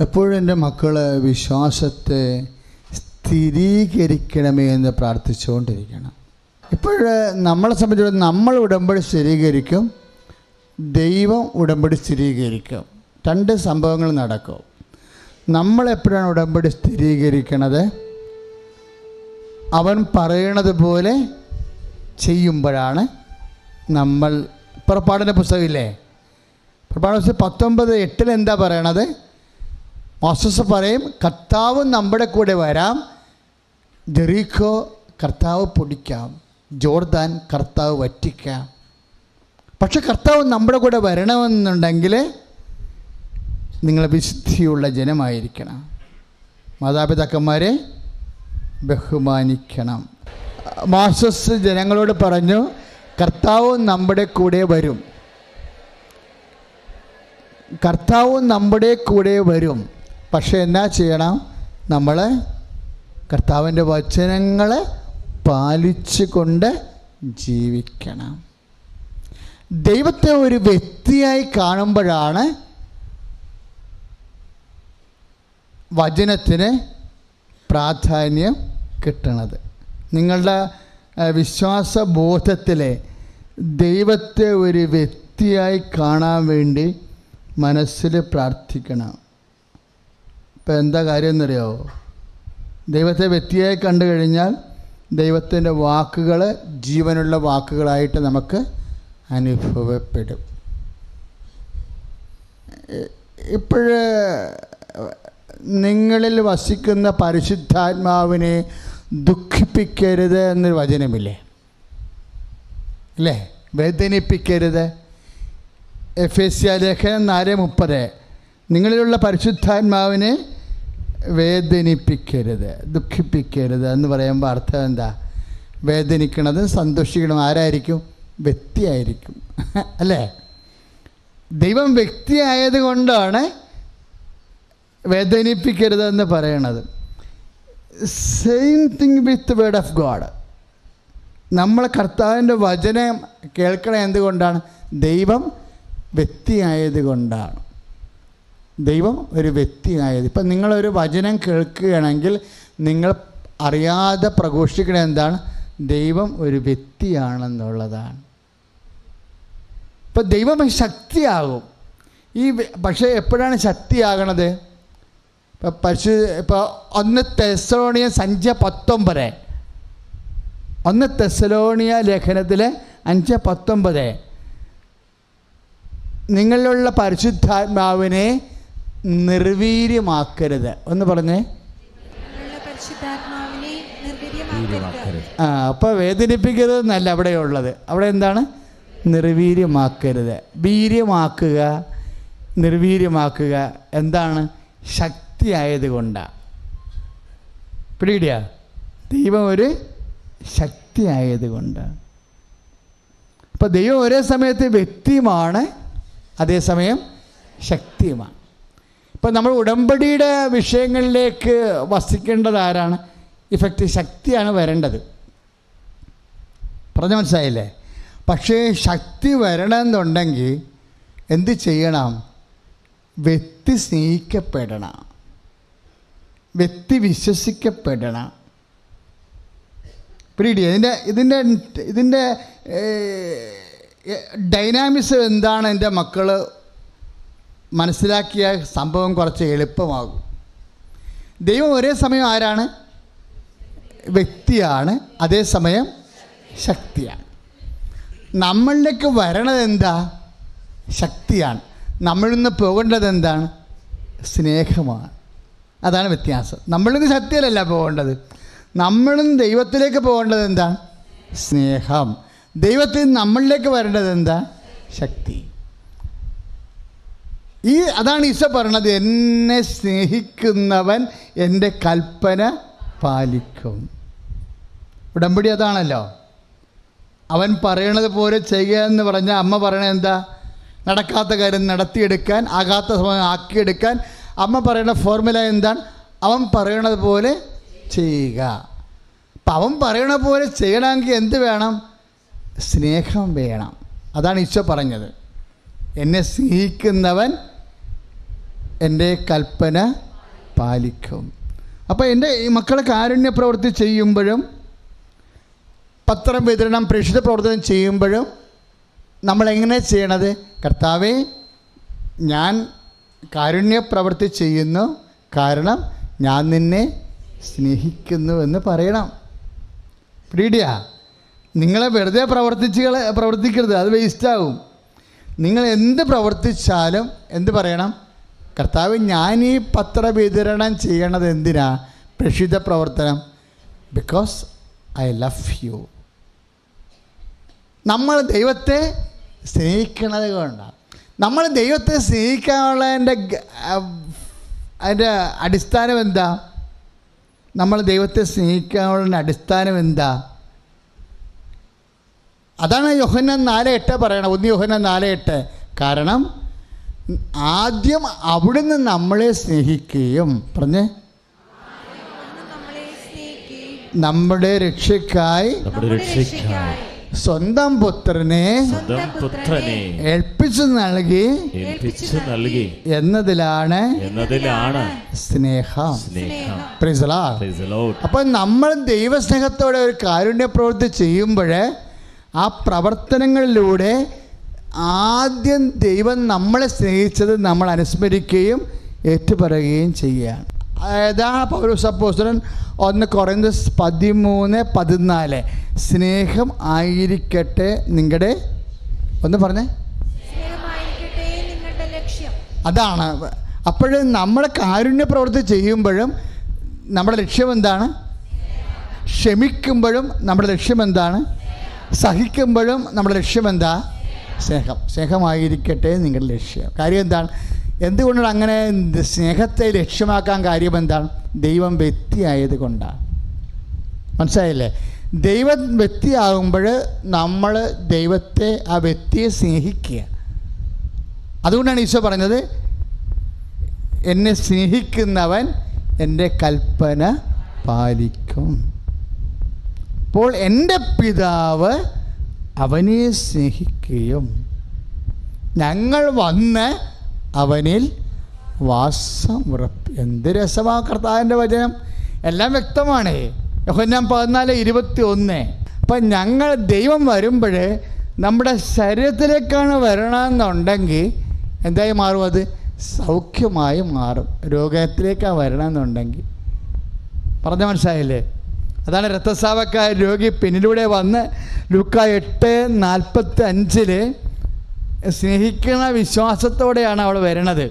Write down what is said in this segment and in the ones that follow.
എപ്പോഴും എന്റെ മക്കൾ വിശ്വാസത്തെ സ്ഥിരീകരിക്കണമേ എന്ന് പ്രാർത്ഥിച്ചുകൊണ്ടിരിക്കണം. ഇപ്പോഴ് നമ്മളെ സംബന്ധിച്ചിടത്തോളം നമ്മൾ ഉടമ്പടി സ്ഥിരീകരിക്കും ദൈവം ഉടമ്പടി സ്ഥിരീകരിക്കും. രണ്ട് സംഭവങ്ങൾ നടക്കും. നമ്മളെപ്പോഴാണ് ഉടമ്പടി സ്ഥിരീകരിക്കണത്? അവൻ പറയണത് പോലെ ചെയ്യുമ്പോഴാണ് നമ്മൾ പുറപ്പാടിന്റെ പുസ്തകമില്ലേ? പുറപ്പാട് പുസ്തകം പത്തൊമ്പത് എട്ടിൽ എന്താ പറയണത്? മോസസ് പറയും കർത്താവ് നമ്മുടെ കൂടെ വരാം. ജെറീഖോ കർത്താവ് പൊടിക്കാം. ജോർദാൻ കർത്താവ് വറ്റിക്കാം. പക്ഷെ കർത്താവ് നമ്മുടെ കൂടെ വരണമെന്നുണ്ടെങ്കിൽ നിങ്ങൾ വിശുദ്ധിയുള്ള ജനമായിരിക്കണം. മാതാപിതാക്കന്മാരെ ബഹുമാനിക്കണം. മാസസ് ജനങ്ങളോട് പറഞ്ഞു കർത്താവ് നമ്മുടെ കൂടെ വരും. കർത്താവ് നമ്മുടെ കൂടെ വരും. പക്ഷെ എന്നാ ചെയ്യണം? നമ്മൾ കർത്താവിന്റെ വചനങ്ങളെ പാലിച്ചുകൊണ്ട് ജീവിക്കണം. ദൈവത്തെ ഒരു വ്യക്തിയായി കാണുമ്പോഴാണ് വചനത്തിന് പ്രാധാന്യം കിട്ടണത്. നിങ്ങളുടെ വിശ്വാസ വിശ്വാസബോധത്തിലെ ദൈവത്തെ ഒരു വ്യക്തിയായി കാണാൻ വേണ്ടി മനസ്സിൽ പ്രാർത്ഥിക്കണം. ഇപ്പം എന്താ കാര്യം എന്നറിയാവോ? ദൈവത്തെ വ്യക്തിയായി കണ്ടു കഴിഞ്ഞാൽ ദൈവത്തിന്റെ വാക്കുകൾ ജീവനുള്ള വാക്കുകളായിട്ട് നമുക്ക് അനുഭവപ്പെടും. ഇപ്പോഴ് നിങ്ങളിൽ വസിക്കുന്ന പരിശുദ്ധാത്മാവിനെ ദുഃഖിപ്പിക്കരുത് എന്നൊരു വചനമില്ലേ? അല്ലേ? വേദനിപ്പിക്കരുത്. എഫ് എസ് സി ലേഖനം നാല് മുപ്പത്. നിങ്ങളിലുള്ള പരിശുദ്ധാത്മാവിനെ വേദനിപ്പിക്കരുത് ദുഃഖിപ്പിക്കരുത് എന്ന് പറയുമ്പോൾ അർത്ഥം എന്താ? വേദനിക്കണത് സന്തോഷിക്കണം. ആരായിരിക്കും? വ്യക്തിയായിരിക്കും. അല്ലേ? ദൈവം വ്യക്തിയായത് കൊണ്ടാണ് വേദനിപ്പിക്കരുതെന്ന് പറയണത്. Same thing with word of God നമ്മൾ കർത്താവിന്റെ വചനം കേൾക്കണം എന്തുകൊണ്ടാണ്? ദൈവം വ്യക്തിയായത് കൊണ്ടാണ് ദൈവം ഒരു വ്യക്തിയായത്. ഇപ്പം നിങ്ങളൊരു വചനം കേൾക്കുകയാണെങ്കിൽ നിങ്ങൾ അറിയാതെ പ്രഘോഷിക്കണ എന്താണ്? ദൈവം ഒരു വ്യക്തിയാണെന്നുള്ളതാണ്. ഇപ്പം ദൈവം ശക്തിയാകും. ഈ പക്ഷേ എപ്പോഴാണ് ശക്തിയാകണത്? ഇപ്പം പശു ഇപ്പോൾ ഒന്ന് തെസലോണിയ സഞ്ച പത്തൊമ്പത്. ഒന്ന് തെസലോണിയ ലേഖനത്തിലെ അഞ്ച് പത്തൊമ്പത്. നിങ്ങളിലുള്ള പരിശുദ്ധാത്മാവിനെ നിർവീര്യമാക്കരുത്. ഒന്ന് പറഞ്ഞേ. ആ അപ്പോൾ വേദനിപ്പിക്കരുത് എന്നല്ല അവിടെയുള്ളത്. അവിടെ എന്താണ്? നിർവീര്യമാക്കരുത്. വീര്യമാക്കുക നിർവീര്യമാക്കുക എന്താണ്? ശക്തിയായത് കൊണ്ടാണ് പിടികിടിയ. ദൈവം ഒരു ശക്തിയായത് കൊണ്ടാണ് അപ്പോൾ ദൈവം ഒരേ സമയത്ത് വ്യക്തിയുമാണ് അതേസമയം ശക്തിയുമാണ്. ഇപ്പം നമ്മൾ ഉടമ്പടിയുടെ വിഷയങ്ങളിലേക്ക് വസിക്കേണ്ടത് ആരാണ് ഇഫക്റ്റ് ശക്തിയാണ് വരേണ്ടത്. പറഞ്ഞ മനസ്സിലായില്ലേ? പക്ഷേ ശക്തി വരണമെന്നുണ്ടെങ്കിൽ എന്ത് ചെയ്യണം? വ്യക്തി സ്നേഹിക്കപ്പെടണം. വ്യക്തി വിശ്വസിക്കപ്പെടണം. പിരീഡി ഇതിന്റെ ഇതിന്റെ ഇതിന്റെ ഡൈനാമിക്സ് എന്താണ് എന്റെ മക്കൾ മനസ്സിലാക്കിയ സംഭവം കുറച്ച് എളുപ്പമാകും. ദൈവം ഒരേ സമയം ആരാണ്? വ്യക്തിയാണ്. അതേസമയം ശക്തിയാണ്. നമ്മളിലേക്ക് വരണത് എന്താ? ശക്തിയാണ്. നമ്മളിൽ നിന്ന് പോകേണ്ടത് എന്താണ്? സ്നേഹമാണ്. അതാണ് വ്യത്യാസം. നമ്മളിൽ നിന്ന് ശക്തിയിലല്ല പോകേണ്ടത്. നമ്മളും ദൈവത്തിലേക്ക് പോകേണ്ടത് എന്താ? സ്നേഹം. ദൈവത്തിൽ നമ്മളിലേക്ക് വരേണ്ടത് എന്താ? ശക്തി. ഈ അതാണ് ഈശോ പറയണത് എന്നെ സ്നേഹിക്കുന്നവൻ എന്റെ കൽപ്പന പാലിക്കും. ഉടമ്പടി അതാണല്ലോ. അവൻ പറയണത് പോലെ ചെയ്യുക എന്ന് പറഞ്ഞാൽ അമ്മ പറയണത് എന്താ? നടക്കാത്ത കാര്യം നടത്തിയെടുക്കാൻ ആകാത്ത സമയം ആക്കിയെടുക്കാൻ. അമ്മ പറയുന്ന ഫോർമുല എന്താണ്? അവൻ പറയണത് പോലെ ചെയ്യുക. അപ്പം അവൻ പറയണ പോലെ ചെയ്യണമെങ്കിൽ എന്ത് വേണം? സ്നേഹം വേണം. അതാണ് ഈശോ പറഞ്ഞത്. എന്നെ സ്നേഹിക്കുന്നവൻ എന്റെ കൽപ്പന പാലിക്കും. അപ്പോൾ എന്റെ ഈ മക്കളെ കാരുണ്യ പ്രവൃത്തി ചെയ്യുമ്പോഴും പത്രം വിതരണം പ്രേക്ഷിത പ്രവർത്തനം ചെയ്യുമ്പോഴും നമ്മളെങ്ങനെ ചെയ്യണത്? കർത്താവെ ഞാൻ കാരുണ്യ പ്രവൃത്തി ചെയ്യുന്നു കാരണം ഞാൻ നിന്നെ സ്നേഹിക്കുന്നു എന്ന് പറയണം. പ്രീഡിയ നിങ്ങളെ വെറുതെ പ്രവർത്തിച്ചുകളെ പ്രവർത്തിക്കരുത് അത് വേസ്റ്റാവും നിങ്ങൾ എന്ത് പ്രവർത്തിച്ചാലും എന്ത് പറയണം? കർത്താവ് ഞാൻ ഈ പത്ര വിതരണം ചെയ്യണത് എന്തിനാ? പ്രക്ഷിത പ്രവർത്തനം. ബിക്കോസ് ഐ ലവ് യു നമ്മൾ ദൈവത്തെ സ്നേഹിക്കണത് കൊണ്ടാണ് നമ്മൾ ദൈവത്തെ സ്നേഹിക്കാനുള്ള എന്റെ അതിന്റെ അടിസ്ഥാനം എന്താ? നമ്മൾ ദൈവത്തെ സ്നേഹിക്കാനുള്ള അടിസ്ഥാനം എന്താ? അതാണ് യോഹന്നാൻ നാല് എട്ട് പറയണം ഒന്ന് യോഹന്നാൻ നാല് എട്ട്. കാരണം ആദ്യം അവിടുന്ന് നമ്മളെ സ്നേഹിക്കുകയും പറഞ്ഞേ? നമ്മുടെ രക്ഷയ്ക്കായി സ്വന്തം പുത്രനെ ഏൽപ്പിച്ചു നൽകി ഏൽപ്പിച്ചു നൽകി എന്നതിലാണ് എന്നതിലാണ് സ്നേഹം. സ്നേഹം. Lord. നമ്മൾ ദൈവസ്നേഹത്തോടെ ഒരു കാരുണ്യ പ്രവൃത്തി ചെയ്യുമ്പോൾ ആ പ്രവർത്തനങ്ങളിലൂടെ ആദ്യം ദൈവം നമ്മളെ സ്നേഹിച്ചത് നമ്മൾ അനുസ്മരിക്കുകയും ഏറ്റുപറയുകയും ചെയ്യുകയാണ്. ഏതാണ് പൗരസപ്പോസ്റ്റൻ ഒന്ന് കുറയുന്നത് പതിമൂന്ന് പതിനാല്. സ്നേഹം ആയിരിക്കട്ടെ നിങ്ങളുടെ ഒന്ന് പറഞ്ഞേ. അതാണ്. അപ്പോഴും നമ്മൾ കാരുണ്യ പ്രവൃത്തി ചെയ്യുമ്പോഴും നമ്മുടെ ലക്ഷ്യം എന്താണ്? ക്ഷമിക്കുമ്പോഴും നമ്മുടെ ലക്ഷ്യം എന്താണ്? സഹിക്കുമ്പോഴും നമ്മുടെ ലക്ഷ്യം എന്താ? സ്നേഹം. സ്നേഹമായിരിക്കട്ടെ നിങ്ങളുടെ ലക്ഷ്യം. കാര്യം എന്താണ്? എന്തുകൊണ്ടാണ് അങ്ങനെ സ്നേഹത്തെ ലക്ഷ്യമാക്കാൻ കാര്യം എന്താണ്? ദൈവം വ്യക്തിയായത് കൊണ്ടാണ്. മനസ്സിലായില്ലേ? ദൈവം വ്യക്തിയാകുമ്പോൾ നമ്മൾ ദൈവത്തെ ആ വ്യക്തിയെ സ്നേഹിക്കുക. അതുകൊണ്ടാണ് ഈശോ പറഞ്ഞത് എന്നെ സ്നേഹിക്കുന്നവൻ എന്റെ കൽപ്പന പാലിക്കും. അപ്പോൾ എന്റെ പിതാവ് അവനെ സ്നേഹിക്കുകയും ഞങ്ങൾ വന്ന് അവനിൽ വാസം ഉറപ്പ്. എന്ത് രസമാ കർത്താവിന്റെ വചനം. എല്ലാം വ്യക്തമാണ്. യോഹന്നാൻ പതിനാല് ഇരുപത്തി ഒന്ന് അപ്പം ഞങ്ങൾ ദൈവം വരുമ്പോൾ നമ്മുടെ ശരീരത്തിലേക്കാണ് വരണമെന്നുണ്ടെങ്കിൽ എന്തായി മാറും അത്? സൗഖ്യമായി മാറും. രോഗത്തിലേക്കാണ് വരണമെന്നുണ്ടെങ്കിൽ. പറഞ്ഞ മനസ്സിലായില്ലേ? അതാണ് രക്തസ്രാവക്കാർ രോഗി പിന്നിലൂടെ വന്ന് ലുക്ക എട്ട് നാൽപ്പത്തി അഞ്ചിൽ സ്നേഹിക്കുന്ന വിശ്വാസത്തോടെയാണ് അവൾ വരണത്.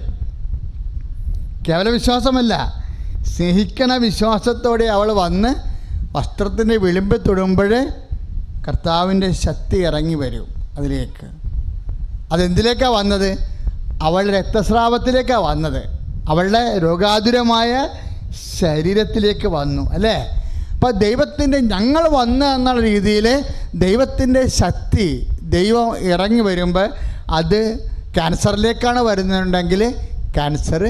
കേവല വിശ്വാസമല്ല സ്നേഹിക്കണ വിശ്വാസത്തോടെ അവൾ വന്ന് വസ്ത്രത്തിന്റെ വിളിമ്പ് തൊടുമ്പോൾ കർത്താവിന്റെ ശക്തി ഇറങ്ങി വരും അതിലേക്ക്. അതെന്തിലേക്കാണ് വന്നത്? അവളുടെ രക്തസ്രാവത്തിലേക്കാണ് വന്നത്. അവളുടെ രോഗാതുരമായ ശരീരത്തിലേക്ക് വന്നു അല്ലേ? അപ്പോൾ ദൈവത്തിന്റെ ഞങ്ങൾ വന്ന് എന്നുള്ള രീതിയിൽ ദൈവത്തിന്റെ ശക്തി ദൈവം ഇറങ്ങി വരുമ്പോൾ അത് ക്യാൻസറിലേക്കാണ് വരുന്നുണ്ടെങ്കിൽ ക്യാൻസർ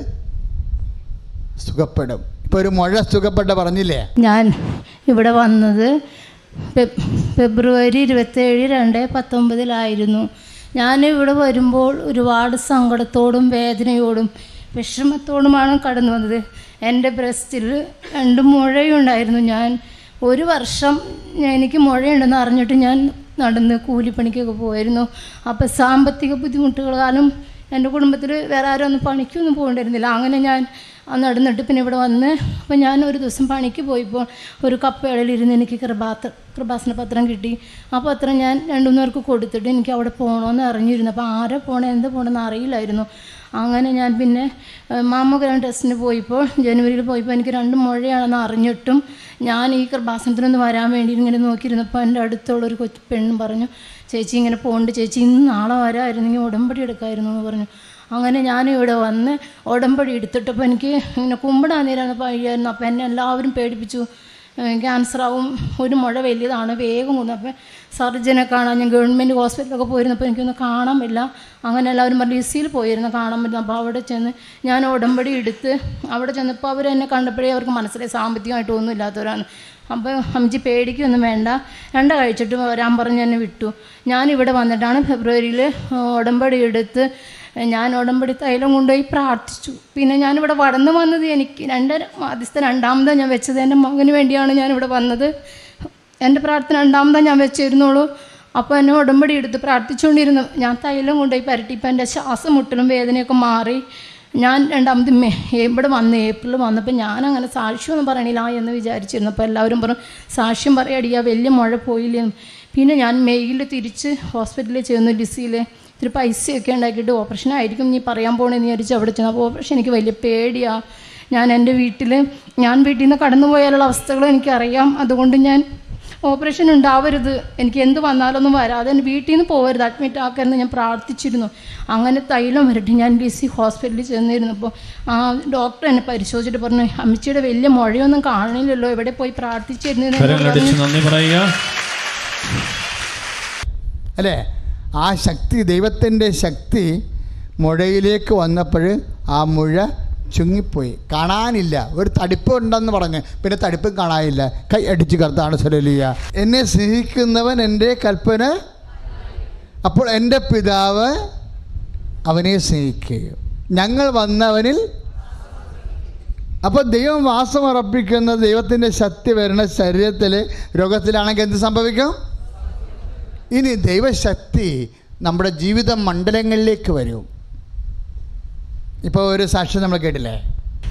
സുഖപ്പെടും. ഇപ്പോൾ ഒരു മുഴ സുഖപ്പെട്ട പറഞ്ഞില്ലേ? ഞാൻ ഇവിടെ വന്നത് ഫെബ്രുവരി ഇരുപത്തേഴ് രണ്ട് പത്തൊമ്പതിലായിരുന്നു. ഞാൻ ഇവിടെ വരുമ്പോൾ ഒരുപാട് സങ്കടത്തോടും വേദനയോടും വിഷമത്തോടുമാണ് കടന്നു വന്നത്. എന്റെ ബ്രസ്റ്റിൽ രണ്ട് മുഴയുണ്ടായിരുന്നു. ഞാൻ ഒരു വർഷം എനിക്ക് മുഴയുണ്ടെന്ന് അറിഞ്ഞിട്ട് ഞാൻ നടന്ന് കൂലിപ്പണിക്കൊക്കെ പോയിരുന്നു. അപ്പോൾ സാമ്പത്തിക ബുദ്ധിമുട്ടുകളാലും എന്റെ കുടുംബത്തിൽ വേറെ ആരും ഒന്നും പണിക്കൊന്നും പോകേണ്ടിരുന്നില്ല അങ്ങനെ ഞാൻ നടന്നിട്ട് പിന്നെ ഇവിടെ വന്ന് അപ്പോൾ ഞാൻ ഒരു ദിവസം പണിക്ക് പോയപ്പോൾ ഒരു കപ്പേളിലിരുന്ന് എനിക്ക് കൃപാത്ര കൃപാസന പത്രം കിട്ടി. ആ പത്രം ഞാൻ രണ്ടു മൂന്ന് പേർക്ക് കൊടുത്തിട്ട് എനിക്ക് അവിടെ പോകണമെന്ന് അറിഞ്ഞിരുന്നു. അപ്പോൾ ആരെ പോകണം എന്ത് പോകണമെന്ന് അറിയില്ലായിരുന്നു. അങ്ങനെ ഞാൻ പിന്നെ മാമോഗ്രാം ടെസ്റ്റിന് പോയപ്പോൾ ജനുവരിയിൽ പോയപ്പോൾ എനിക്ക് രണ്ട് മുഴയാണെന്ന് അറിഞ്ഞിട്ടും ഞാൻ ഈ കൃപാസനത്തിനൊന്ന് വരാൻ വേണ്ടി ഇങ്ങനെ നോക്കിയിരുന്നപ്പോൾ എന്റെ അടുത്തുള്ള ഒരു കൊച്ചു പെണ്ണും പറഞ്ഞു ചേച്ചി ഇങ്ങനെ പോകണ്ട് ചേച്ചി ഇന്ന് നാളെ വരാമായിരുന്നെങ്കിൽ ഉടമ്പടി എടുക്കായിരുന്നു എന്ന് പറഞ്ഞു. അങ്ങനെ ഞാൻ ഇവിടെ വന്ന് ഉടമ്പടി എടുത്തിട്ടപ്പോൾ എനിക്ക് ഇങ്ങനെ കുമ്പിടാൻ നേരം വഴിയായിരുന്നു അപ്പോൾ എന്നെ എല്ലാവരും പേടിപ്പിച്ചു. ക്യാൻസറാവും ഒരു മുഴ വലിയതാണ്. വേഗം കൊന്നു അപ്പം സർജനെ കാണാൻ ഞാൻ ഗവൺമെന്റ് ഹോസ്പിറ്റലൊക്കെ പോയിരുന്നപ്പോൾ എനിക്കൊന്ന് കാണാൻ പറ്റില്ല. അങ്ങനെ എല്ലാവരും പറഞ്ഞു ഇസിയിൽ പോയിരുന്നു കാണാൻ പറ്റില്ല. അപ്പോൾ അവിടെ ചെന്ന് ഞാൻ ഉടമ്പടി എടുത്ത് അവിടെ ചെന്നപ്പോൾ അവർ എന്നെ കണ്ടപ്പോഴേ അവർക്ക് മനസ്സിലായി സാമ്പത്തികമായിട്ട് ഒന്നും ഇല്ലാത്തവരാണ് അപ്പോൾ അമ്മച്ചി പേടിക്കൊന്നും വേണ്ട. രണ്ട കഴിച്ചിട്ട് വരാൻ പറഞ്ഞ് എന്നെ വിട്ടു. ഞാൻ ഇവിടെ വന്നിട്ടാണ് ഫെബ്രുവരിയിൽ ഉടമ്പടി എടുത്ത് ഞാൻ ഉടമ്പടി തൈലം കൊണ്ടുപോയി പ്രാർത്ഥിച്ചു. പിന്നെ ഞാനിവിടെ വടന്നു വന്നത് എനിക്ക് രണ്ട് ആദ്യത്തെ രണ്ടാമതാണ് ഞാൻ വെച്ചത്. എന്റെ മകന് വേണ്ടിയാണ് ഞാനിവിടെ വന്നത്. എന്റെ പ്രാർത്ഥന രണ്ടാമതാണ് ഞാൻ വെച്ചിരുന്നുള്ളൂ. അപ്പോൾ എന്നെ ഉടമ്പടി എടുത്ത് പ്രാർത്ഥിച്ചുകൊണ്ടിരുന്നു. ഞാൻ തൈലം കൊണ്ടുപോയി പരട്ടിപ്പോൾ എന്റെ ശ്വാസം മുട്ടലും വേദനയൊക്കെ മാറി. ഞാൻ രണ്ടാമത് മേ ഇവിടെ വന്ന് ഏപ്രിൽ വന്നപ്പോൾ ഞാൻ അങ്ങനെ സാക്ഷ്യമൊന്നും പറയണില്ല എന്ന് വിചാരിച്ചിരുന്നു അപ്പോൾ എല്ലാവരും പറഞ്ഞു സാക്ഷ്യം പറയടിയാ വലിയ മഴ പോയില്ലേ എന്ന്." പിന്നെ ഞാൻ മെയ്യിൽ തിരിച്ച് ഹോസ്പിറ്റലിൽ ചെന്നു ഡിസിയിൽ ഇത്തിരി പൈസയൊക്കെ ഉണ്ടാക്കിയിട്ട് ഓപ്പറേഷൻ ആയിരിക്കും നീ പറയാൻ പോകണമെന്ന് വിചാരിച്ച് അവിടെ ചെന്നു. അപ്പോൾ ഓപ്പറേഷൻ എനിക്ക് വലിയ പേടിയാണ് ഞാൻ എന്റെ വീട്ടിൽ ഞാൻ വീട്ടിൽ നിന്ന് കടന്നു പോയാലുള്ള അവസ്ഥകൾ എനിക്കറിയാം. അതുകൊണ്ട് ഞാൻ ഓപ്പറേഷൻ ഉണ്ടാവരുത്. എനിക്ക് എന്ത് വന്നാലൊന്നും വരാതെ എന്റെ വീട്ടിൽ നിന്ന് പോകരുത് അഡ്മിറ്റ് ആക്കരുത് ഞാൻ പ്രാർത്ഥിച്ചിരുന്നു. അങ്ങനെ തൈലം വരട്ടെ ഞാൻ ഡി സി ഹോസ്പിറ്റലിൽ ചെന്നിരുന്നു. അപ്പോൾ ആ ഡോക്ടർ എന്നെ പരിശോധിച്ചിട്ട് പറഞ്ഞു അമ്മച്ചിയുടെ വലിയ മുഴയൊന്നും കാണില്ലല്ലോ. എവിടെ പോയി പ്രാർത്ഥിച്ചിരുന്നു അല്ലേ? ആ ശക്തി ദൈവത്തിന്റെ ശക്തി മുഴയിലേക്ക് വന്നപ്പോൾ ആ മുഴ ചുങ്ങിപ്പോയി. കാണാനില്ല. ഒരു തടിപ്പ് ഉണ്ടെന്ന് പറഞ്ഞ്. പിന്നെ തടിപ്പും കാണാനില്ല. കൈ അടിച്ച് കർത്താണ് സുലലിയ. എന്നെ സ്നേഹിക്കുന്നവൻ എന്റെ കൽപ്പന? അപ്പോൾ എന്റെ പിതാവ് അവനെ സ്നേഹിക്കുകയും. ഞങ്ങൾ വന്നവനിൽ അപ്പോൾ ദൈവം വാസം ഉറപ്പിക്കുന്ന ദൈവത്തിന്റെ ശക്തി വരുന്ന ശരീരത്തിൽ രോഗത്തിലാണെങ്കിൽ എന്ത് സംഭവിക്കും? ഇനി ദൈവശക്തി നമ്മുടെ ജീവിത മണ്ഡലങ്ങളിലേക്ക് വരും. ഇപ്പോൾ ഒരു സാക്ഷ്യം നമ്മൾ കേട്ടില്ലേ?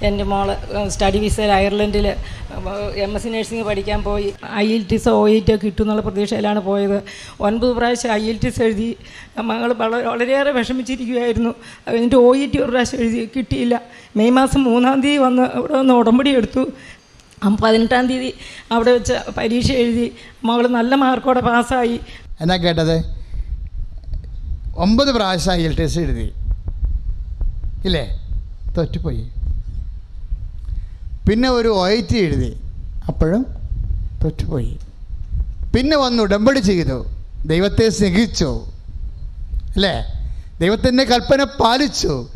എന്റെ മോൾ സ്റ്റഡി വിസയിൽ അയർലൻഡിൽ എം എസ് സി നഴ്സിംഗ് പഠിക്കാൻ പോയി. I L ടിസ് O E T കിട്ടും എന്നുള്ള പ്രതീക്ഷയിലാണ് പോയത്. ഒൻപത് പ്രാവശ്യം ഐ എൽ ടി എസ് എഴുതി. മകൾ വളരെ വളരെയേറെ വിഷമിച്ചിരിക്കുകയായിരുന്നു എന്നിട്ട് ഒ ഇ ടി ഒരു പ്രാവശ്യം എഴുതി കിട്ടിയില്ല. മെയ് മാസം മൂന്നാം തീയതി വന്ന് അവിടെ വന്ന് ഉടമ്പടി എടുത്തു. പതിനെട്ടാം തീയതി അവിടെ വെച്ച് പരീക്ഷ എഴുതി. മകൾ നല്ല മാർക്കോടെ പാസ്സായി. എന്നാ കേട്ടത്? ഒമ്പത് പ്രാവശ്യം ഐ എൽ ടി എസ് എഴുതി. ഇല്ലേ? തോറ്റുപോയി പിന്നെ ഒരു ഒ ടി എഴുതി. അപ്പോഴും തോറ്റുപോയി പിന്നെ വന്നു ഉടമ്പടി ചെയ്തു. ദൈവത്തെ സ്നേഹിച്ചു. അല്ലേ? ദൈവത്തിന്റെ കൽപ്പന പാലിച്ചു.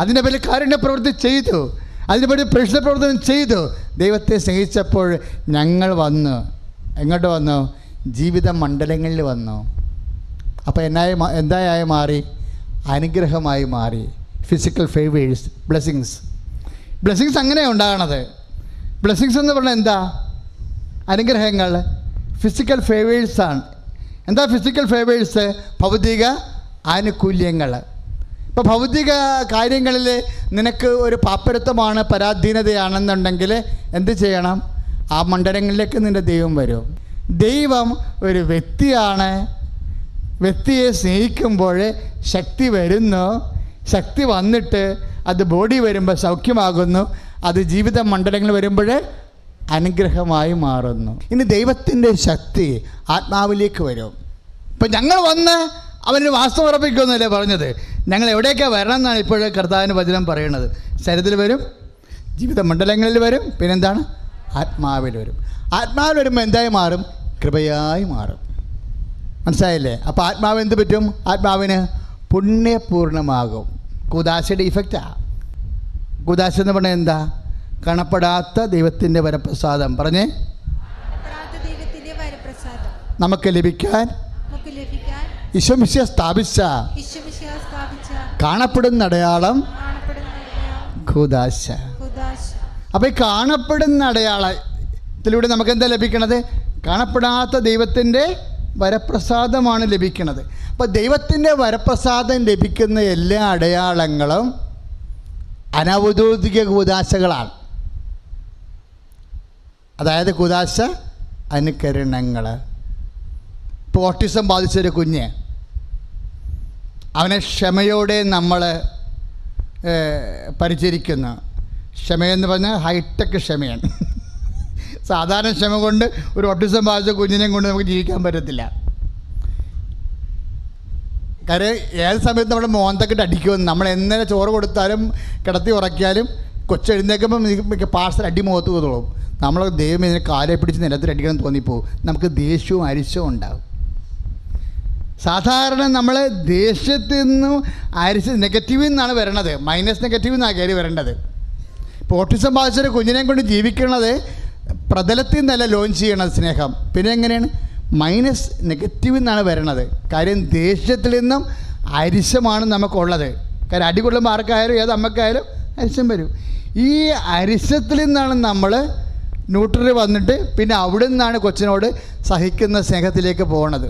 അതിന്റെ പേരിൽ കാരുണ്യ പ്രവൃത്തി ചെയ്തു. അതിന്റെ പേരിൽ പ്രശ്ന പ്രവർത്തനം ചെയ്തു. ദൈവത്തെ സ്നേഹിച്ചപ്പോൾ ഞങ്ങൾ വന്നു. എങ്ങോട്ട് വന്നു? ജീവിത മണ്ഡലങ്ങളിൽ വന്നു. അപ്പോൾ എന്നായി എന്തായി മാറി? അനുഗ്രഹമായി മാറി. ഫിസിക്കൽ ഫേവേഴ്സ് ബ്ലെസ്സിങ്സ് ബ്ലെസ്സിങ്സ് അങ്ങനെയാണ് ഉണ്ടാകണത്. ബ്ലെസ്സിങ്സ് എന്ന് പറഞ്ഞാൽ എന്താ? അനുഗ്രഹങ്ങൾ ഫിസിക്കൽ ഫേവേഴ്സാണ് എന്താ ഫിസിക്കൽ ഫേവേഴ്സ് ഭൗതിക ആനുകൂല്യങ്ങൾ. ഇപ്പോൾ ഭൗതിക കാര്യങ്ങളിൽ നിനക്ക് ഒരു പാപ്പരത്വമാണ് പരാധീനതയാണെന്നുണ്ടെങ്കിൽ എന്ത് ചെയ്യണം? ആ മണ്ഡലങ്ങളിലേക്ക് നിന്റെ ദൈവം വരും. ദൈവം ഒരു വ്യക്തിയാണ്. വ്യക്തിയെ സ്നേഹിക്കുമ്പോൾ ശക്തി വരുന്നു. ശക്തി വന്നിട്ട് അത് ബോഡി വരുമ്പോൾ സൗഖ്യമാകുന്നു. അത് ജീവിത മണ്ഡലങ്ങൾ വരുമ്പോൾ അനുഗ്രഹമായി മാറുന്നു. ഇനി ദൈവത്തിന്റെ ശക്തി ആത്മാവിലേക്ക് വരും. ഇപ്പം ഞങ്ങൾ വന്ന് അവന് വാസ്തവം ഉറപ്പിക്കുമെന്നല്ലേ പറഞ്ഞത്? ഞങ്ങൾ എവിടെയൊക്കെയാണ് വരണം എന്നാണ് ഇപ്പോഴേ കർത്താവിന് വചനം പറയുന്നത്. ശരീരത്തിൽ വരും ജീവിത മണ്ഡലങ്ങളിൽ വരും പിന്നെന്താണ്? ആത്മാവിൽ വരും. ആത്മാവിൽ വരുമ്പോൾ എന്തായി മാറും? കൃപയായി മാറും. മനസ്സിലായില്ലേ? അപ്പോൾ ആത്മാവ് എന്ത് പറ്റും? ആത്മാവിന് പുണ്യപൂർണമാകും കുദാശയുടെ ഇഫക്റ്റാ കുദാശ എന്ന് പറഞ്ഞാൽ എന്താ? കാണപ്പെടാത്ത ദൈവത്തിന്റെ വരപ്രസാദം. പറഞ്ഞേ? നമുക്ക് ലഭിക്കാൻ? ഈശ്വമിശ്യ സ്ഥാപിച്ച. കാണപ്പെടുന്ന അടയാളം? കുദാശ കുദാശ അപ്പോൾ ഈ കാണപ്പെടുന്ന അടയാളത്തിലൂടെ നമുക്ക് എന്താ ലഭിക്കണത്? കാണപ്പെടാത്ത ദൈവത്തിന്റെ വരപ്രസാദമാണ് ലഭിക്കുന്നത്. അപ്പോൾ ദൈവത്തിന്റെ വരപ്രസാദം ലഭിക്കുന്ന എല്ലാ അടയാളങ്ങളും അനൗദ്യോഗിക കൂതാശകളാണ് അതായത് കൂതാശ അനുകരണങ്ങൾ. ഇപ്പോൾ ഓട്ടിസം ബാധിച്ചൊരു കുഞ്ഞ്. അവനെ ക്ഷമയോടെ നമ്മൾ പരിചരിക്കുന്നു. ക്ഷമയെന്ന് പറഞ്ഞാൽ ഹൈടെക് ക്ഷമയാണ്. സാധാരണ ക്ഷമ കൊണ്ട് ഒരു ഓട്ടിസം ബാധിച്ച കുഞ്ഞിനെ കൊണ്ട് നമുക്ക് ജീവിക്കാൻ പറ്റത്തില്ല. കാര്യം ഏത് സമയത്ത് നമ്മുടെ മോന്തക്കിട്ട് അടിക്കുമെന്ന് നമ്മൾ എന്നെ ചോറ് കൊടുത്താലും കിടത്തി ഉറക്കിയാലും കൊച്ചെഴുന്നേക്കുമ്പോൾ പാർസൽ അടി മുഖത്ത് തോന്നും നമ്മൾ ദൈവം ഇതിനെ കാലെ പിടിച്ച് നിലത്തിൽ അടിക്കണം തോന്നിപ്പോവും. നമുക്ക് ദേഷ്യവും അരിശവും ഉണ്ടാകും സാധാരണ നമ്മൾ ദേഷ്യത്തിൽ നിന്നും അരിച്ച് നെഗറ്റീവിൽ നിന്നാണ് വരണത്. മൈനസ് നെഗറ്റീവിൽ നിന്നാണ് കയറി വരേണ്ടത്. ഇപ്പോൾ ഓട്ടിസം ബാധിച്ചൊരു കുഞ്ഞിനെ കൊണ്ട് ജീവിക്കണത് പ്രതലത്തിൽ നിന്നല്ല ലോഞ്ച് ചെയ്യണത് സ്നേഹം. പിന്നെ എങ്ങനെയാണ്? മൈനസ് നെഗറ്റീവ് നിന്നാണ് വരണത്. കാര്യം ദേഷ്യത്തിൽ നിന്നും അരിശമാണ് നമുക്കുള്ളത്. കാര്യം അടി ആർക്കായാലും ഏത് അമ്മക്കായാലും അരിശം വരും. ഈ അരിശത്തിൽ നിന്നാണ് നമ്മൾ ന്യൂട്രൽ വന്നിട്ട് പിന്നെ അവിടെ നിന്നാണ് കൊച്ചിനോട് സഹിക്കുന്ന സ്നേഹത്തിലേക്ക് പോകണത്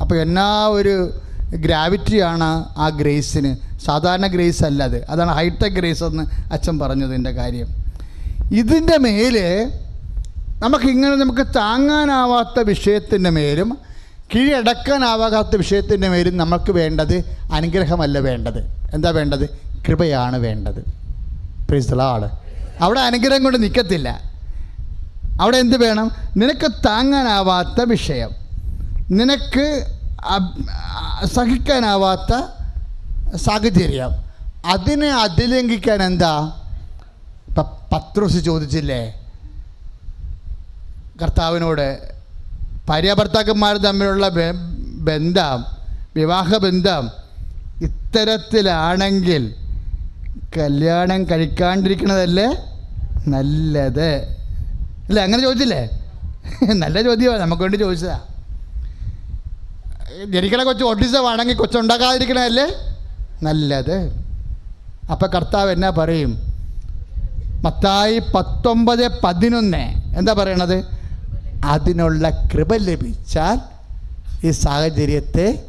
അപ്പോൾ എന്നാ ഒരു ഗ്രാവിറ്റിയാണ് ആ ഗ്രേസിന് സാധാരണ ഗ്രേസ് അല്ല അത്. അതാണ് ഹൈടെക് ഗ്രേസ് എന്ന് അച്ഛൻ പറഞ്ഞതിന്റെ കാര്യം. ഇതിന്റെ മേൽ നമുക്കിങ്ങനെ നമുക്ക് താങ്ങാനാവാത്ത വിഷയത്തിന്റെ മേലും കീഴടക്കാനാവാത്ത വിഷയത്തിന്റെ മേലും നമുക്ക് വേണ്ടത് അനുഗ്രഹമല്ല വേണ്ടത്. എന്താ വേണ്ടത്? കൃപയാണ് വേണ്ടത്. പ്രീസ്തളാണ് അവിടെ അനുഗ്രഹം കൊണ്ട് നിൽക്കത്തില്ല അവിടെ എന്ത് വേണം? നിനക്ക് താങ്ങാനാവാത്ത വിഷയം. നിനക്ക് സഹിക്കാനാവാത്ത സാഹചര്യം. അതിനെ അതിലംഘിക്കാൻ എന്താ? ഇപ്പം പത്രോസ് ചോദിച്ചില്ലേ? കർത്താവിനോട് ഭാര്യാഭർത്താക്കന്മാർ തമ്മിലുള്ള ബന്ധം വിവാഹ ബന്ധം ഇത്തരത്തിലാണെങ്കിൽ കല്യാണം കഴിക്കാണ്ടിരിക്കണതല്ലേ നല്ലത്? അല്ല അങ്ങനെ ചോദിച്ചില്ലേ? നല്ല ചോദ്യമാണ് നമുക്ക് വേണ്ടി ചോദിച്ചതാ. ജനിക്കണ കൊച്ചു ഓട്ടിസമാണെങ്കിൽ കൊച്ചുണ്ടാക്കാതിരിക്കണതല്ലേ നല്ലത്? അപ്പം കർത്താവ് എന്നാ പറയും? മത്തായി പത്തൊമ്പത് പതിനൊന്ന് എന്താ പറയണത്? അതിനുള്ള കൃപ ലഭിച്ചാൽ ഈ സാഹചര്യത്തെ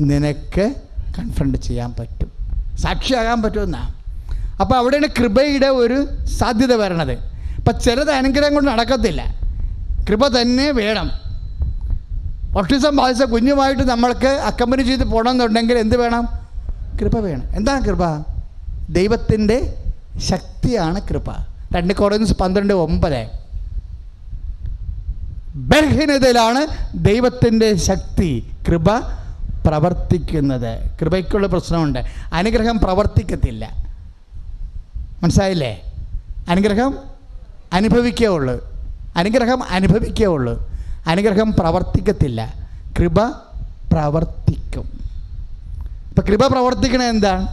നിനക്ക് കൺഫ്രണ്ട് ചെയ്യാൻ പറ്റും. സാക്ഷിയാകാൻ പറ്റുമെന്നാ. അപ്പോൾ അവിടെയാണ് കൃപയുടെ ഒരു സാധ്യത വരണത്. അപ്പം ചിലത് അനുഗ്രഹം കൊണ്ട് നടക്കത്തില്ല. കൃപ തന്നെ വേണം. ഓട്ടിസം ബാധിച്ച കുഞ്ഞുമായിട്ട് നമ്മൾക്ക് അക്കമ്പനി ചെയ്ത് പോകണമെന്നുണ്ടെങ്കിൽ എന്ത് വേണം? കൃപ വേണം. എന്താണ് കൃപ? ദൈവത്തിന്റെ ശക്തിയാണ് കൃപ. രണ്ട് കോറിൻസ് പന്ത്രണ്ട് ഒമ്പത്. ബലഹീനതയിലാണ് ദൈവത്തിന്റെ ശക്തി കൃപ പ്രവർത്തിക്കുന്നത്. കൃപയ്ക്കുള്ള പ്രശ്നമുണ്ട്. അനുഗ്രഹം പ്രവർത്തിക്കത്തില്ല. മനസ്സിലായില്ലേ? അനുഗ്രഹം അനുഭവിക്കേ അനുഗ്രഹം അനുഭവിക്കേ അനുഗ്രഹം പ്രവർത്തിക്കത്തില്ല. കൃപ പ്രവർത്തിക്കും. ഇപ്പം കൃപ പ്രവർത്തിക്കണ എന്താണ്?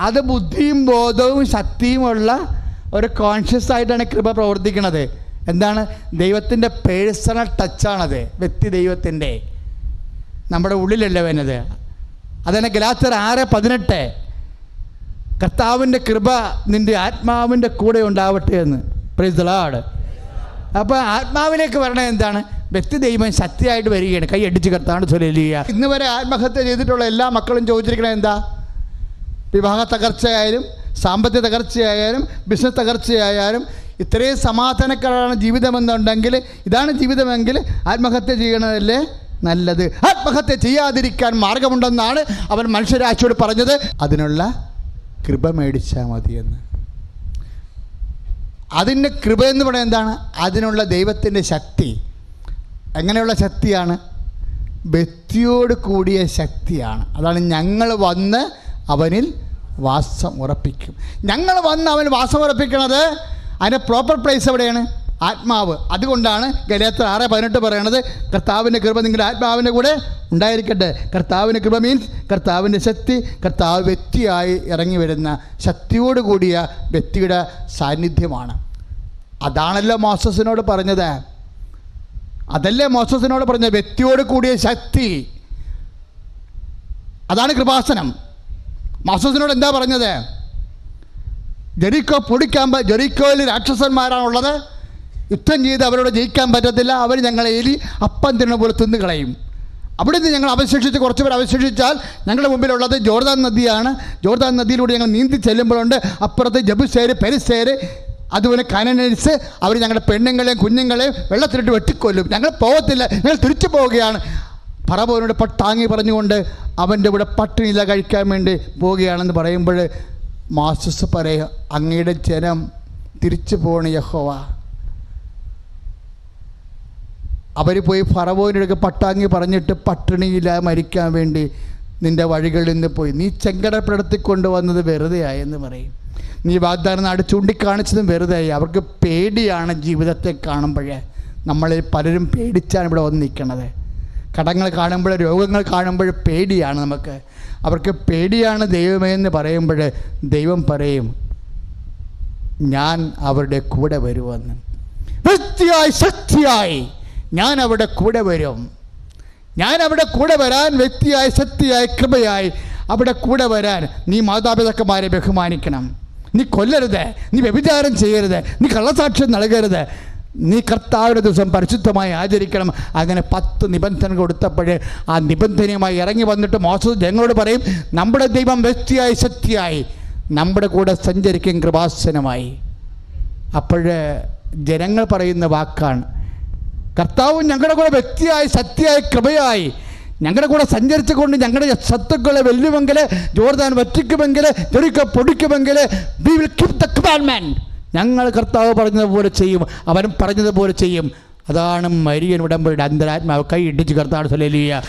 അത് ബുദ്ധിയും ബോധവും ശക്തിയുമുള്ള ഒരു കോൺഷ്യസ് ആയിട്ടാണ് കൃപ പ്രവർത്തിക്കുന്നത് എന്താണ്? ദൈവത്തിന്റെ പേഴ്സണൽ ടച്ചാണത് വ്യക്തി ദൈവത്തിന്റെ നമ്മുടെ ഉള്ളിലല്ല വരുന്നത്? അതന്നെ ഗലാത്തർ ആറ് പതിനെട്ട്. കർത്താവിന്റെ കൃപ നിന്റെ ആത്മാവിന്റെ കൂടെ ഉണ്ടാവട്ടെ എന്ന്. പ്രിസ്ലാട് അപ്പോൾ ആത്മാവിലേക്ക് വരണേ എന്താണ്? വ്യക്തി ദൈവം ശക്തിയായിട്ട് വരികയാണ്. കൈ അടിച്ച് കർത്താണ് ചൊല്ലിയ ഇന്ന് വരെ ആത്മഹത്യ ചെയ്തിട്ടുള്ള എല്ലാ മക്കളും ചോദിച്ചിരിക്കണത് എന്താ? വിവാഹ തകർച്ചയായാലും സാമ്പത്തിക തകർച്ചയായാലും ബിസിനസ് തകർച്ചയായാലും ഇത്രയും സമാധാനക്കാരാണ് ജീവിതമെന്നുണ്ടെങ്കിൽ ഇതാണ് ജീവിതമെങ്കിൽ ആത്മഹത്യ ചെയ്യണതല്ലേ നല്ലത്. ആത്മഹത്യ ചെയ്യാതിരിക്കാൻ മാർഗമുണ്ടെന്നാണ് അവൻ മനുഷ്യരാശിയോട് പറഞ്ഞത്. അതിനുള്ള കൃപ മേടിച്ചാൽ മതിയെന്ന്. അതിന്റെ കൃപ എന്ന് പറയുന്നത് എന്താണ്? അതിനുള്ള ദൈവത്തിന്റെ ശക്തി. എങ്ങനെയുള്ള ശക്തിയാണ്? വ്യക്തിയോട് കൂടിയ ശക്തിയാണ്. അതാണ് ഞങ്ങൾ വന്ന് അവനിൽ വാസം ഉറപ്പിക്കും. ഞങ്ങൾ വന്ന് അവൻ വാസം ഉറപ്പിക്കണത് അതിന്റെ പ്രോപ്പർ പ്ലേസ് എവിടെയാണ്? ആത്മാവ്. അതുകൊണ്ടാണ് ഗലേത്ര ആറ് പതിനെട്ട് പറയണത് കർത്താവിന്റെ കൃപ നിങ്ങളുടെ ആത്മാവിന്റെ കൂടെ ഉണ്ടായിരിക്കട്ടെ. കർത്താവിന്റെ കൃപ മീൻസ് കർത്താവിന്റെ ശക്തി കർത്താവ് വ്യക്തിയായി ഇറങ്ങി വരുന്ന ശക്തിയോട് കൂടിയ വ്യക്തിയുടെ സാന്നിധ്യമാണ്. അതാണല്ലോ മോസസിനോട് പറഞ്ഞത്. അതല്ലേ മോസസിനോട് പറഞ്ഞ വ്യക്തിയോട് കൂടിയ ശക്തി. അതാണ് കൃപാസനം. മോസസിനോട് എന്താ പറഞ്ഞത്? ജെറിക്കോ പൊടിക്കാൻ ജെറിക്കോയിൽ രാക്ഷസന്മാരാണുള്ളത്. യുദ്ധം ചെയ്ത് അവരോട് ജയിക്കാൻ പറ്റത്തില്ല. അവർ ഞങ്ങളെ എലി അപ്പം തിന്ന പോലെ തിന്നു കളയും. അവിടെ നിന്ന് ഞങ്ങൾ അവശേഷിച്ച് കുറച്ച് പേർ അവശേഷിച്ചാൽ ഞങ്ങളുടെ മുമ്പിലുള്ളത് ജോർദാൻ നദിയാണ്. ജോർദാൻ നദിയിലൂടെ ഞങ്ങൾ നീന്തി ചെല്ലുമ്പോഴുണ്ട്. അപ്പുറത്ത് ജബുസേര് പെരിസേര് അതുപോലെ കനനരിസ് അവർ ഞങ്ങളുടെ പെണ്ണുങ്ങളെയും കുഞ്ഞുങ്ങളെയും വെള്ളത്തിലിട്ട് വെട്ടിക്കൊല്ലും. ഞങ്ങൾ പോകത്തില്ല. ഞങ്ങൾ തിരിച്ചു പോവുകയാണ്. പറപോനോട് പട്ടാങ്ങി പറഞ്ഞുകൊണ്ട് അവന്റെ ഇവിടെ പട്ടിണിയില കഴിക്കാൻ വേണ്ടി പോവുകയാണെന്ന് പറയുമ്പോൾ മാസസ് പറയുക അങ്ങയുടെ ജനം തിരിച്ചു പോണ യഹോവ. അവർ പോയി ഫറവോനടുക്ക് പട്ടാങ്ങി പറഞ്ഞിട്ട് പട്ടിണിയില്ല മരിക്കാൻ വേണ്ടി നിന്റെ വഴികളിൽ നിന്ന് പോയി. നീ ചെങ്കടപ്പെടുത്തിക്കൊണ്ട് വന്നത് വെറുതെയായെന്ന് പറയും. നീ വാഗ്ദാനം നാട് ചൂണ്ടിക്കാണിച്ചതും വെറുതെയായി. അവർക്ക് പേടിയാണ് ജീവിതത്തെ കാണുമ്പോഴേ. നമ്മളിൽ പലരും പേടിച്ചാണ് ഇവിടെ വന്ന് നിൽക്കണത്. കടങ്ങൾ കാണുമ്പോൾ രോഗങ്ങൾ കാണുമ്പോൾ പേടിയാണ് നമുക്ക്. അവർക്ക് പേടിയാണ് ദൈവമേ എന്ന് പറയുമ്പോൾ ദൈവം പറയും ഞാൻ അവരുടെ കൂടെ വരുമെന്ന്. വ്യക്തിയായി ശക്തിയായി ഞാൻ അവിടെ കൂടെ വരും. ഞാൻ അവിടെ കൂടെ വരാൻ വ്യക്തിയായി ശക്തിയായി കൃപയായി അവിടെ കൂടെ വരാൻ നീ മാതാപിതാക്കന്മാരെ ബഹുമാനിക്കണം. നീ കൊല്ലരുത് നീ വ്യഭിചാരം ചെയ്യരുത് നീ കള്ളസാക്ഷ്യം നൽകരുത്. നീ കർത്താവിന്റെ ദിവസം പരിശുദ്ധമായി ആചരിക്കണം. അങ്ങനെ പത്ത് നിബന്ധന കൊടുത്തപ്പോൾ ആ നിബന്ധനയുമായി ഇറങ്ങി വന്നിട്ട് മോശം ജനങ്ങളോട് പറയും നമ്മുടെ ദൈവം വ്യക്തിയായി ശക്തിയായി. നമ്മുടെ കൂടെ സഞ്ചരിക്കും കൃപാസനമായി. അപ്പോഴ് ജനങ്ങൾ പറയുന്ന വാക്കാണ് കർത്താവ് ഞങ്ങളുടെ കൂടെ വ്യക്തിയായി സത്യായി കൃപയായി. ഞങ്ങളുടെ കൂടെ സഞ്ചരിച്ചുകൊണ്ട് ഞങ്ങളുടെ ശത്രുക്കളെ വെല്ലുമെങ്കിൽ ജോർദാൻ വറ്റിക്കുമെങ്കിൽ Jericho പൊടിക്കുമെങ്കിൽ we will keep the commandment ഞങ്ങൾ കർത്താവ് പറഞ്ഞതുപോലെ ചെയ്യും അവൻ പറഞ്ഞതുപോലെ ചെയ്യും. അതാണ് മരിയൻ ഉടമ്പടിയുടെ അന്തരാത്മാവ് കൈ ഇടിച്ച് കർത്താവ് സലേലിയ